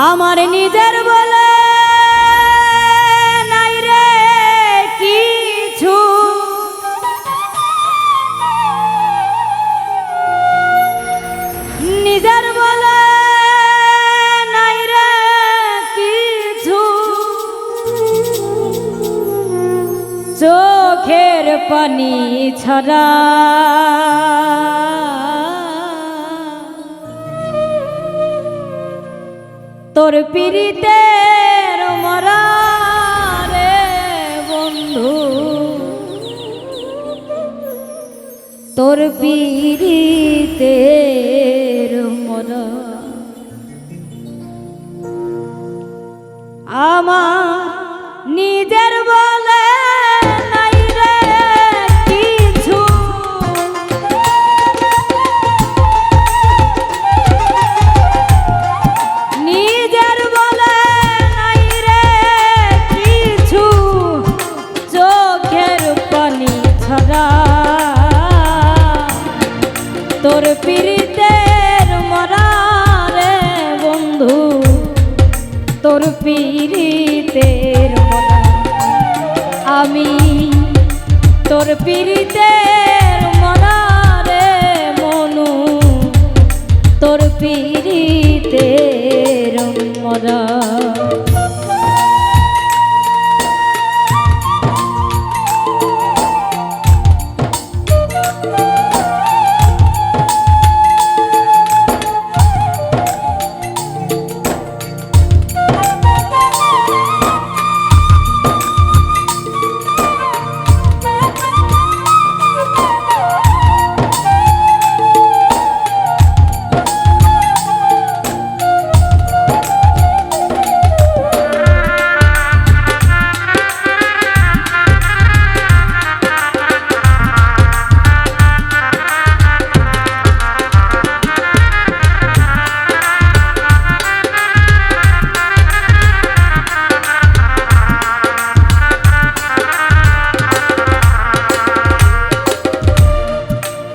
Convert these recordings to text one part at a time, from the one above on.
আমার নিজের বলে নাই রে কিছু। নিজের বলে নাই রে কিছু। চোখের পানি ছড়া তোর পিড়িতে মরা রে বন্ধু। তোর পিড়িতে মরা। আমার তোর পীড়িতের মরারে বন্ধু তোর পীড়িতের মরা। আমি তোর পিরিতের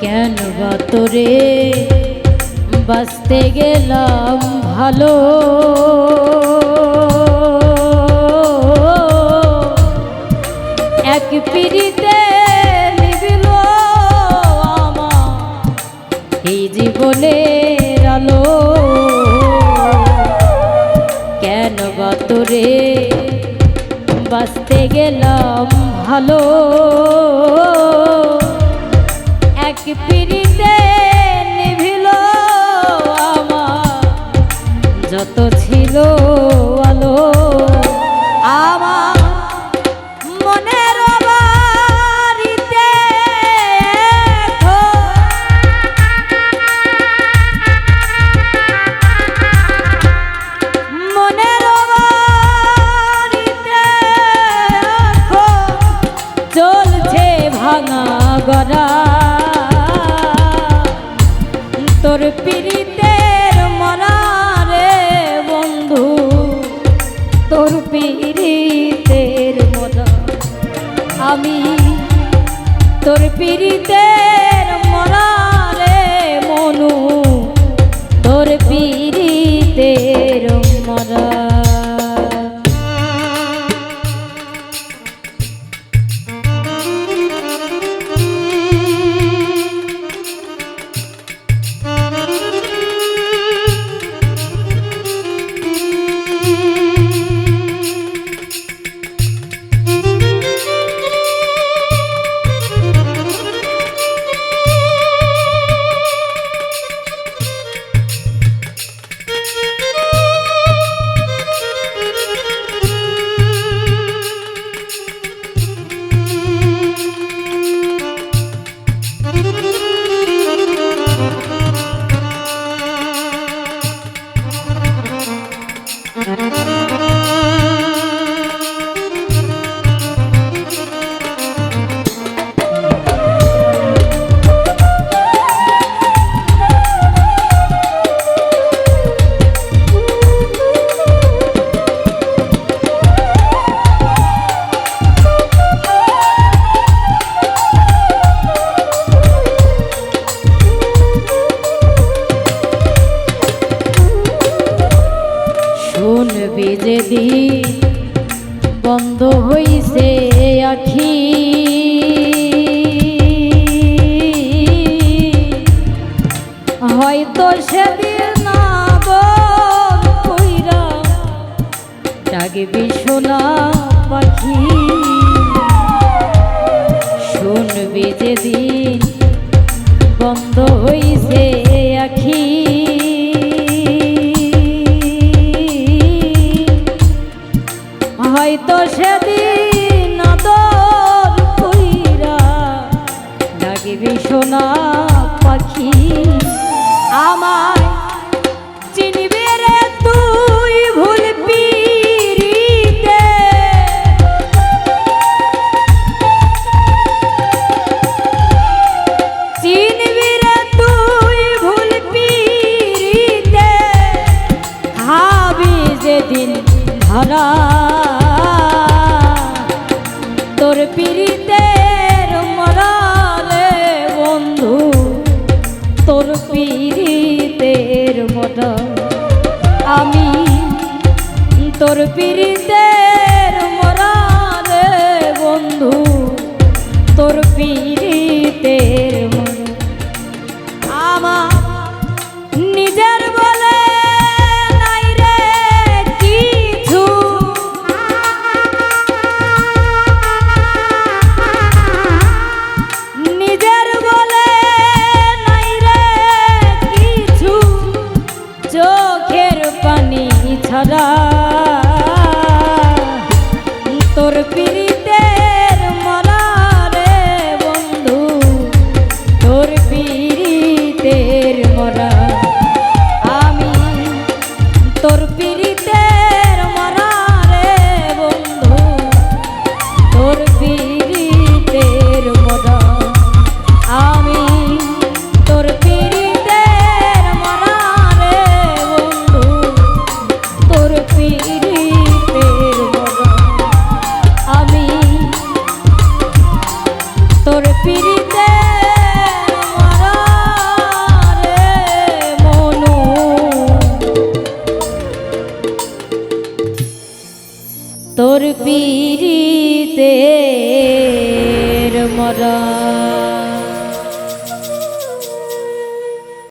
কেন বা তোরে বাঁচতে গেলাম ভালো। এক পিড়িতে নিবিল আমার এই জীবনের আলো। কেন বা তোরে বাঁচতে গেলাম ভালো। ভাঙা গড়া। তোর পিরিতের মরা রে বন্ধু তোর পিরিতের মরা। আমি তোর পিরিতের মরা বন্ধ হইছে আখি। হয়তো সেদিন কইরা ডাকবি সোনা পাখি। শুনবি যেদিন বন্ধ হইছে আখি। হয়তো সেদিন আদর কইরা ডাকবি সোনা পাখি আমার চিনবি রে তুই ভুল পিরিতে চিনবি রে তুই ভুল পিরিতে হাবি যেদিন ধরা তোর পিরিতের মরালে বন্ধু তোর পিরিতের মরা আমি তোর পিরিতের ছাড়া তোর পিরিতের